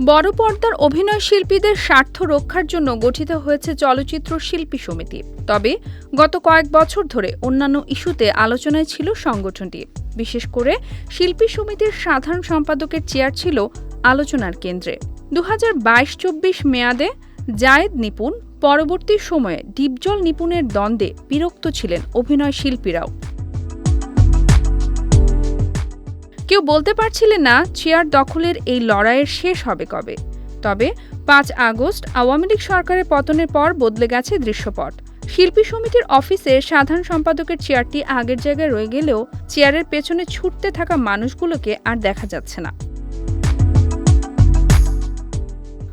বড় পর্দার অভিনয় শিল্পীদের স্বার্থ রক্ষার জন্য গঠিত হয়েছে চলচ্চিত্র শিল্পী সমিতি। তবে গত কয়েক বছর ধরে অন্যান্য ইস্যুতে আলোচনায় ছিল সংগঠনটি। বিশেষ করে শিল্পী সমিতির সাধারণ সম্পাদকের চেয়ার ছিল আলোচনার কেন্দ্রে। দু হাজার মেয়াদে জায়েদ নিপুণ, পরবর্তী সময়ে ডিপজল নিপুণের দ্বন্দ্বে বিরক্ত ছিলেন অভিনয় শিল্পীরাও। কেউ বলতে পারছিলেন না চেয়ার দখলের এই লড়াইয়ের শেষ হবে কবে। তবে পাঁচ আগস্ট আওয়ামী লীগ সরকারের পতনের পর বদলে গেছে দৃশ্যপট। শিল্পী সমিতির অফিসে সাধারণ সম্পাদকের চেয়ারটি আগের জায়গায় রয়ে গেলেও চেয়ারের পেছনে ছুটতে থাকা মানুষগুলোকে আর দেখা যাচ্ছে না।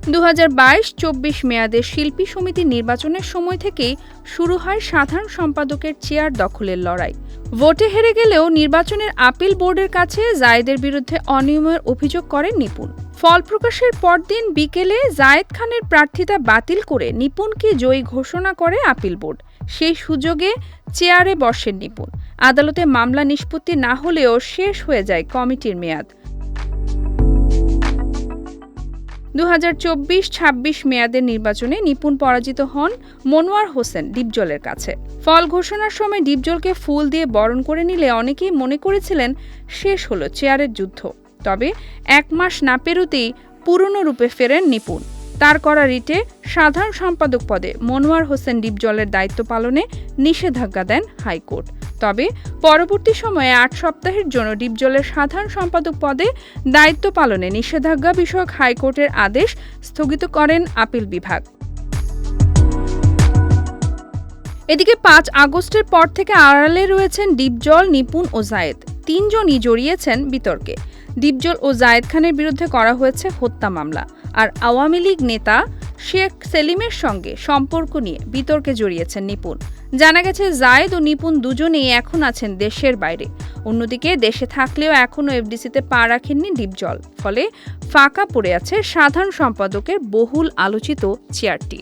দু হাজার চব্বিশ মেয়াদের শিল্পী সমিতি নির্বাচনের সময় থেকেই শুরু হয় সাধারণ সম্পাদকের চেয়ার দখলের লড়াই। ভোটে হেরে গেলেও নির্বাচনের আপিল বোর্ডের কাছে জায়েদের বিরুদ্ধে অনিয়মের অভিযোগ করেন নিপুণ। ফল প্রকাশের পরদিন বিকেলে জায়েদ খানের প্রার্থিতা বাতিল করে নিপুণকে জয়ী ঘোষণা করে আপিল বোর্ড। সেই সুযোগে চেয়ারে বসেন নিপুণ। আদালতে মামলা নিষ্পত্তি না হলেও শেষ হয়ে যায় কমিটির মেয়াদ। দু হাজার চব্বিশ ছাব্বিশ মেয়াদের নির্বাচনে নিপুণ পরাজিত হন মনোয়ার হোসেন ডিপজলের কাছে। ফল ঘোষণার সময় ডিপজলকে ফুল দিয়ে বরণ করে নিলে অনেকেই মনে করেছিলেন শেষ হলো চেয়ারের যুদ্ধ। তবে এক মাস না পেরোতেই পুরনো রূপে ফেরেন নিপুণ। তার করা রিটে সাধারণ সম্পাদক পদে মনোয়ার হোসেন ডিপজলের দায়িত্ব পালনে নিষেধাজ্ঞা দেন হাইকোর্ট। তবে পরবর্তী সময়ে আট সপ্তাহের জন্য ডিপজলের সাধারণ সম্পাদক পদে দায়িত্ব পালনে নিষেধাজ্ঞা বিষয়ক হাইকোর্টের আদেশ স্থগিত করেন আপিল বিভাগ। এদিকে পাঁচ আগস্টের পর থেকে আড়ালে রয়েছেন ডিপজল নিপুণ ও জায়েদ। তিনজনই জড়িয়েছেন বিতর্কে। ডিপজল ও জায়েদ খানের বিরুদ্ধে করা হয়েছে হত্যা মামলা। আর আওয়ামী লীগ নেতা শেখ সেলিমের সঙ্গে সম্পর্ক নিয়ে বিতর্কে জড়িয়েছেন নিপুণ। জানা গেছে, জায়েদ ও নিপুণ দুজনেই এখন আছেন দেশের বাইরে। অন্যদিকে দেশে থাকলেও এখনও এফডিসিতে পা রাখেননি ডিপজল। ফলে ফাঁকা পড়ে আছে সাধারণ সম্পাদকের বহুল আলোচিত চেয়ারটি।